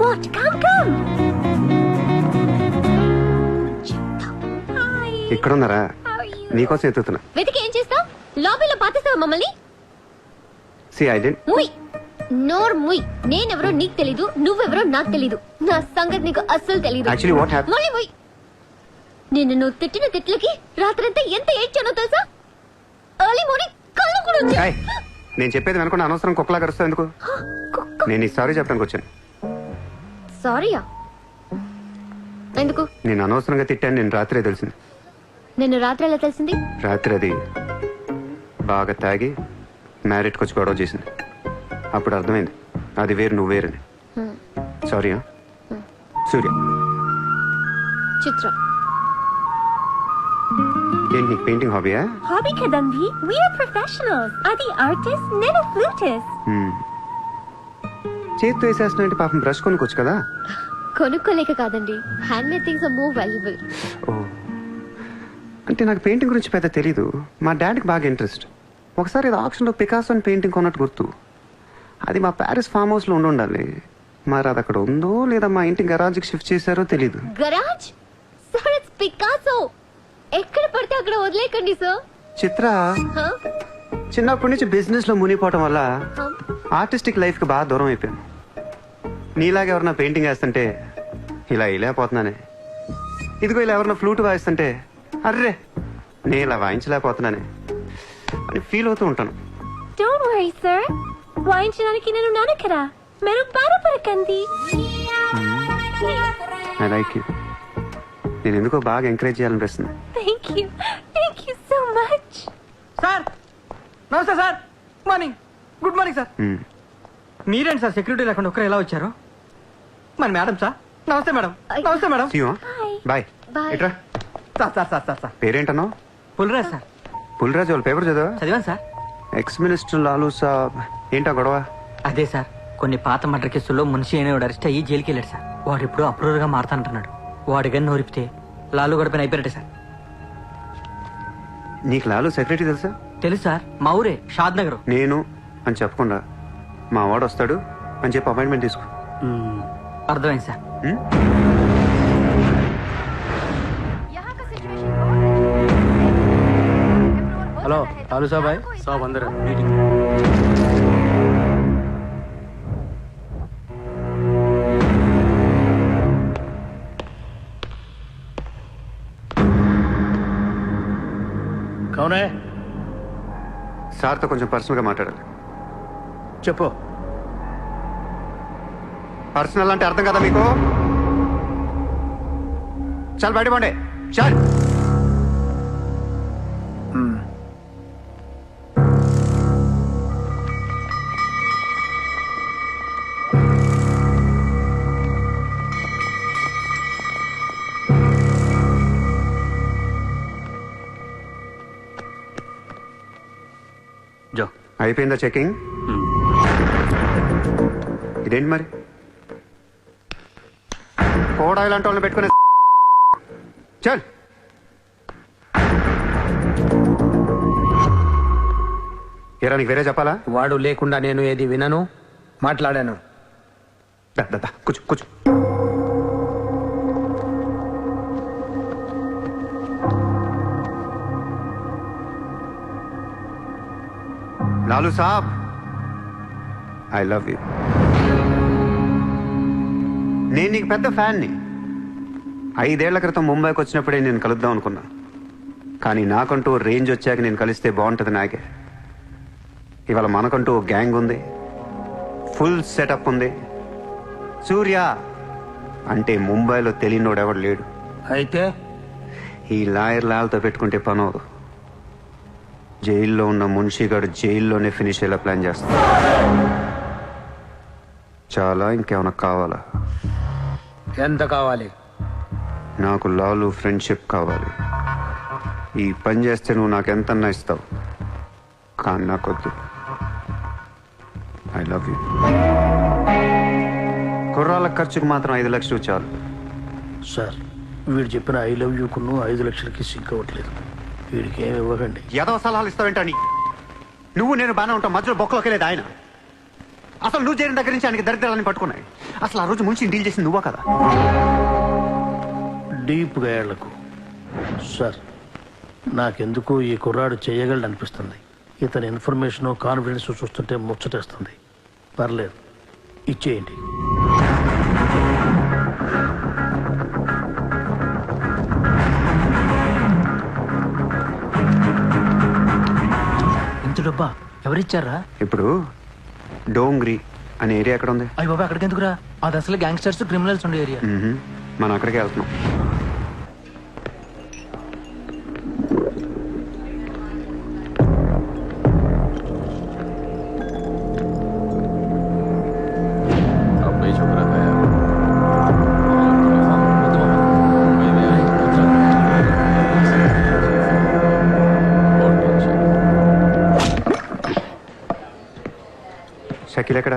what? Come, come. Hi. ఇక్కడున్నారా? How are you? నీకోసం ఎత్తుతున్నా. వెతికి ఏం చేస్తావు? లాబీలో పాతిస్తావా మమ్మల్ని? సి ఐ డెంట్ ముయ్. నోర్ ముయ్. నేనెవరో నీకు తెలీదు నువ్వెవరో నాకు తెలీదు. నా సంగతి నీకు అస్సలు తెలీదు. యాక్చువల్లీ వాట్ హ్యాప్ మళ్ళీ ముయ్. నిన్ను నువ్వు తిట్టిన తిట్లకి రాత్రంతా ఎంత ఏడ్చానో తెలుసా? ఎర్లీ మార్నింగ్ కళ్ళు కూడా వచ్చాయి. నేను చెప్పేది వెనకుండా అనవసరం కుక్కలా కరుస్తావు ఎందుకు? నేను ఈ సారీ చెప్పడానికి వచ్చాను సారీయా? ఎందుకు? నేను అనవసరంగా తిట్టాను నేను రాత్రే తెలిసింది. నిన్ను రాత్రి ఎలా తెలిసింది? రాత్రి అది బాగా తాగి మ్యారేట్కి వచ్చి గొడవ చేసింది. అప్పుడు అర్థమైంది. అది వేరు నువ్వు వేరని. హ్మ్. సారీ సూర్య. చిత్ర. ఏంటి నీకు పెయింటింగ్ హాబీయా? హాబీ కదండి వీఆర్ ప్రొఫెషనల్స్ అది ఆర్టిస్ట్ నేను ఫ్లూటిస్ట్. చేతితో వేసేస్తున్నా పాపం బ్రష్ కొనుక్కోవచ్చు కదా? కొనుక్కోలేక కాదండి. Hand made things are more valuable ఓ. అంటే నాకు పెయింటింగ్ గురించి పెద్ద తెలీదు. మా డాడీకి బాగా ఇంట్రెస్ట్. ఒకసారి ఏదో ఆప్షన్లో పికాసో అని పెయింటింగ్ కొన్నట్టు గుర్తు. అది మా ప్యారిస్ ఫామ్ హౌస్లో ఉండి ఉండాలి. మరి అది అక్కడ ఉందో లేదా మా ఇంటి గరాజ్కి షిఫ్ట్ చేశారో తెలీదు. గరాజ్ సార్ ఇట్స్ పికాసో ఎక్కడ పడితే అక్కడ వదిలేకండి సార్ చిత్ర చిన్నప్పటి నుంచి బిజినెస్లో మునిగిపోవటం వల్ల ఆర్టిస్టిక్ లైఫ్కి బాగా దూరం అయిపోయాను. నీలాగా ఎవరన్నా పెయింటింగ్ వేస్తుంటే ఇలా వేయలేకపోతున్నానే. ఇదిగో ఇలా ఎవరన్నా ఫ్లూట్ వాయిస్తుంటే అర్రే నేను ఇలా వాయించలేకపోతున్నానే. అని ఫీల్ అవుతూ ఉంటాను. డోంట్ వరీ సార్ వాయించడానికి నేను ఉన్నాను కదా మీరు బాధపడకండి ఐ లైక్ యూ నేను ఎందుకో బాగా ఎంకరేజ్ చేయాలనిపిస్తుంది. Thank you thank you so much sir నమస్తే sir morning good morning sir. మీరేంటి సార్ సెక్యూరిటీ లేకుండా ఒక్కరు ఎలా వచ్చారు? మరి మేడం సార్? నమస్తే మేడం. నమస్తే మేడం. బాయ్. Bye. ఇట్రా. Sir sir sir sir sir. పేరేంటన్నావు? Pulraj sir. Pulraju వాళ్ళ పేపర్ చదివా? చదివాను sir. Ex minister Lalu sahab. ఏంటా గొడవ? అదే సార్. కొన్ని పాత మర్డర్ కేసుల్లో మనిషి అనేవాడు అరెస్ట్ అయ్యి జైలుకి వెళ్ళాడు సార్. వాడు ఇప్పుడు అప్రూవర్గా మారుతానంటున్నాడు. వాడి గన్ను నోరిపితే లాలు గడపని అయిపోయాడు సార్. నీకు లాలూ సెక్రటరీ తెలుసా? తెలుసు సార్. మా ఊరే షాద్ నగర్. నేను అని చెప్పకుండా. మా వాడు వస్తాడు అని చెప్పి అపాయింట్మెంట్ తీసుకో. అర్థమైంది sir. Hello hello sahab sahab అందరూ. మీటింగ్. సార్తో కొంచెం పర్సనల్గా మాట్లాడాలి. చెప్పు. పర్సనల్ అంటే అర్థం కదా మీకు? చాలు బయట పండే. చాలు. అయిపోయిందా చెకింగ్? ఇదేంటి మరి? కోడా ఇలాంటి వాళ్ళని పెట్టుకునే చల్! ఏరా నీకు వేరే చెప్పాలా? వాడు లేకుండా నేను ఏది వినను మాట్లాడాను. దా, దా, దా, కూర్చో కూర్చో. Lalu sahab! I love you. నేను నీకు పెద్ద ఫ్యాన్ని. ఐదేళ్ళ క్రితం ముంబైకి వచ్చినప్పుడే నేను కలుద్దాం అనుకున్నా. కానీ నాకంటూ రేంజ్ వచ్చాక నేను కలిస్తే బాగుంటుంది నాకే. ఇవాళ మనకంటూ ఓ గ్యాంగ్ ఉంది. ఫుల్ సెటప్ ఉంది. సూర్య! అంటే ముంబైలో తెలియనోడు ఎవడు లేడు. అయితే? ఈ లాయర్ లాల్తో పెట్టుకుంటే పని అవదు జైల్లో ఉన్న మున్షిగాడు జైల్లోనే ఫినిష్ అయ్యేలా ప్లాన్ చేస్తాడు చాలా ఇంకేమైనా కావాలా? ఎంత కావాలి? నాకు లాలు ఫ్రెండ్షిప్ కావాలి. ఈ పని చేస్తే నువ్వు నాకు ఎంతన్నా ఇస్తావు. కానీ నాకొద్దు. ఐ లవ్ యూ కుర్రాల ఖర్చుకు మాత్రం ఐదు లక్షలు చాలు. సార్ వీడు చెప్పిన ఐ లవ్ యూకును ఐదు లక్షలకి సింక్ అవ్వట్లేదు వీడికి ఏమి ఇవ్వకండి. ఏదో సలహాలు ఇస్తావేంటని నువ్వు నేను బాగానే ఉంటాం మధ్యలో బొక్కలోకి లేదు ఆయన. అసలు నువ్వు చేరిన దగ్గర నుంచి ఆయనకి దరిద్రాలని పట్టుకున్నాయి. అసలు ఆ రోజు మున్షిని డీల్ చేసింది నువ్వా కదా? డీప్గా ఏళ్ళకు సార్ నాకెందుకు ఈ కుర్రాడు చేయగలడు అనిపిస్తుంది ఇతని ఇన్ఫర్మేషన్ కాన్ఫిడెన్స్ చూస్తుంటే ముచ్చటేస్తుంది. పర్లేదు. ఇచ్చేయండి. ఇంత డబ్బా ఎవరిచ్చారా? ఇప్పుడు డోంగ్రీ అనే ఏరియా ఎక్కడ ఉంది అయ్యి బాబా అక్కడికి ఎందుకురా అది అసలు గ్యాంగ్స్టర్స్ క్రిమినల్స్ ఉండే ఏరియా మనం అక్కడికే వెళ్తున్నాం. అబ్బాయి ఎక్కడ?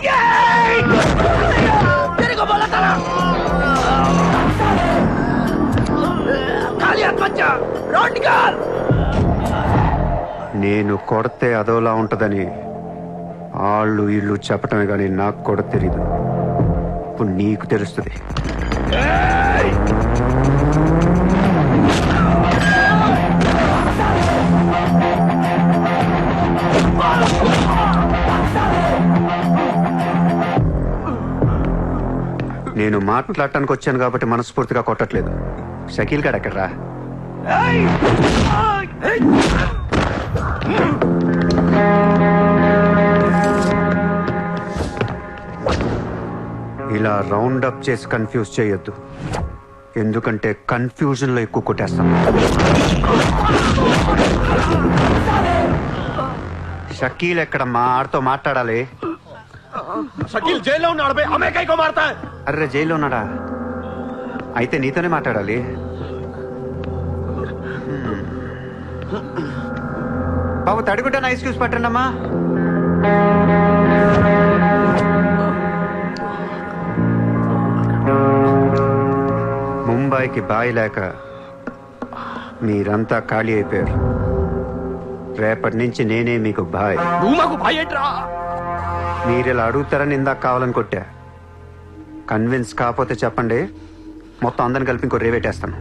¡Yay! నేను కొడితే అదోలా ఉంటుందని వాళ్ళు ఇళ్ళు చెప్పటమే కానీ నాకు కూడా తెలియదు ఇప్పుడు నీకు తెలుస్తుంది. నేను మాట్లాడటానికి వచ్చాను కాబట్టి మనస్ఫూర్తిగా కొట్టట్లేదు. షకీల్ గారు ఎక్కడ్రా ఇలా రౌండ్ అప్ చేసి కన్ఫ్యూజ్ చేయొద్దు. ఎందుకంటే కన్ఫ్యూజన్లో ఎక్కువ కొట్టేస్తాం షకీల్ ఎక్కడ మా ఆడితో మాట్లాడాలి? షకీల్ జైల్లో ఉన్నాడు బై. హమే మారతా. అర్రే జైల్లో ఉన్నాడా? అయితే నీతోనే మాట్లాడాలి. బాబు తడిగుడ్డ ఐస్ క్యూస్ పట్టండమ్మా. ముంబైకి ముంబాయికి బాయి లేక మీరంతా ఖాళీ అయిపోయారు. రేపటి నుంచి నేనే మీకు బాయ్. నువ్వు మాకు భయట్రా మీరు ఇలా అడుగుతారని ఇందాక కావాలని కొట్టా. కన్విన్స్ కాకపోతే చెప్పండి. మొత్తం అందరిని కలిపి ఇంకో రేవేటేస్తాను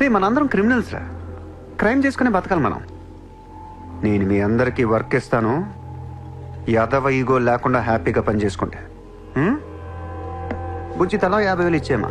రే మనందరం క్రిమినల్స్ రా. క్రైమ్ చేసుకునే బతకాలి మనం. నేను మీ అందరికీ వర్క్ ఇస్తాను. యాదవ ఈగో లేకుండా హ్యాపీగా పని చేసుకుంటే. బుజ్జి తలా యాభై వేలు ఇచ్చేమా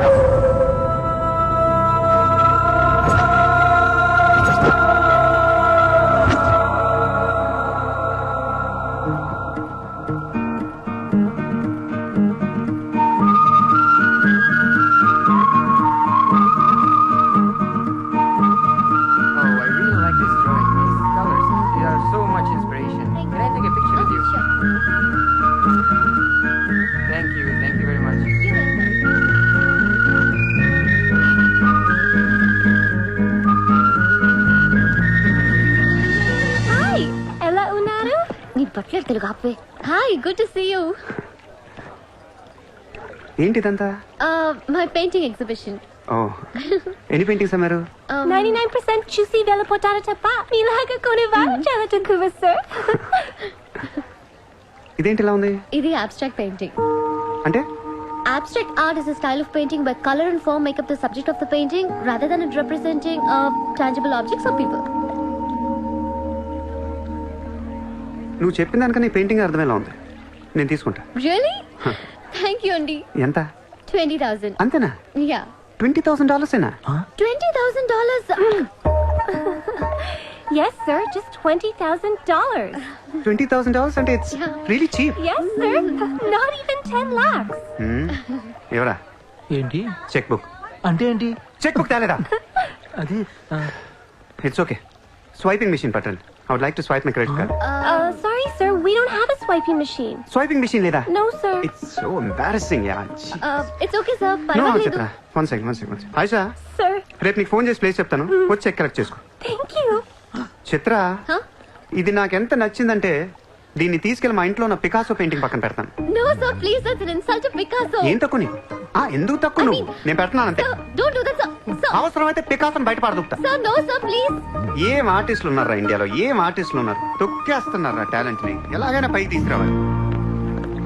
you good to see you ఏంటిదంతా మై పెయింటింగ్ ఎగ్జిబిషన్ ఓ ఎన్ని పెయింటింగ్స్ అమ్మారు 99% చూసి వెళ్ళిపోతారు తప్ప మీలాగా కొనేవారు చాలా తక్కువ సార్ ఇదేంటి ఇలా ఉంది ఇది అబ్స్ట్రాక్ట్ పెయింటింగ్ అంటే Abstract art is a style of painting where color and form make up the subject of the painting rather than it representing uh, tangible objects or people. నువ్వు చెప్పిన దానికన్నా ఈ పెయింటింగ్ అర్థమేలా ఉంది నేను తీసుకుంటా. Really? Thank you, Andy. ఎంత? 20,000. అంతేనా? Yeah. Twenty thousand డాలర్సేనా $20,000. Yes, sir, just $20,000. Twenty thousand dollars అంటే it's really cheap Yes, sir, not even 10 lakhs. ఎవరా? ఏంటి? చెక్ బుక్ అంటే ఏంటి? Cheque book తేలేదా? అది ఆ, ఇట్స్ ఓకే స్వైపింగ్ మిషన్ పట్టండి I would like to swipe my credit card Uh, sorry, sir, we don't have a swiping machine. Swiping machine లేదా No, sir. It's so embarrassing yeah Uh, it's okay, sir. No పర్వాలేదు. Chitra one second one second Ayesha Sir, రేపు నీకు phone చేసి place చెప్తాను వచ్చి cheque collect చేసుకో thank you. Chitra Huh? ఇది నాకు ఎంత నచ్చిందంటే దీన్ని తీసుకెళ్ళి మా ఇంట్లో ఉన్న పికాసో పెయింటింగ్ పక్కన పెడతాను No, sir, please, that's an insult to Picasso. ఏం తక్కువ నీకు ఆ, ఎందుకు తక్కువ నువ్వు నేను పెడుతున్నాను అంతే Sir, don't do that, sir. Sir, అవసరమైతే పికాసోని బయట పడదుకుతా. ఏం ఆర్టిస్టులు ఉన్నారా ఇండియాలో? ఏం ఆర్టిస్టులు ఉన్నారు తొక్కేస్తున్నారా టాలెంట్ని ఎలాగైనా పైకి తీసుకురావాలి.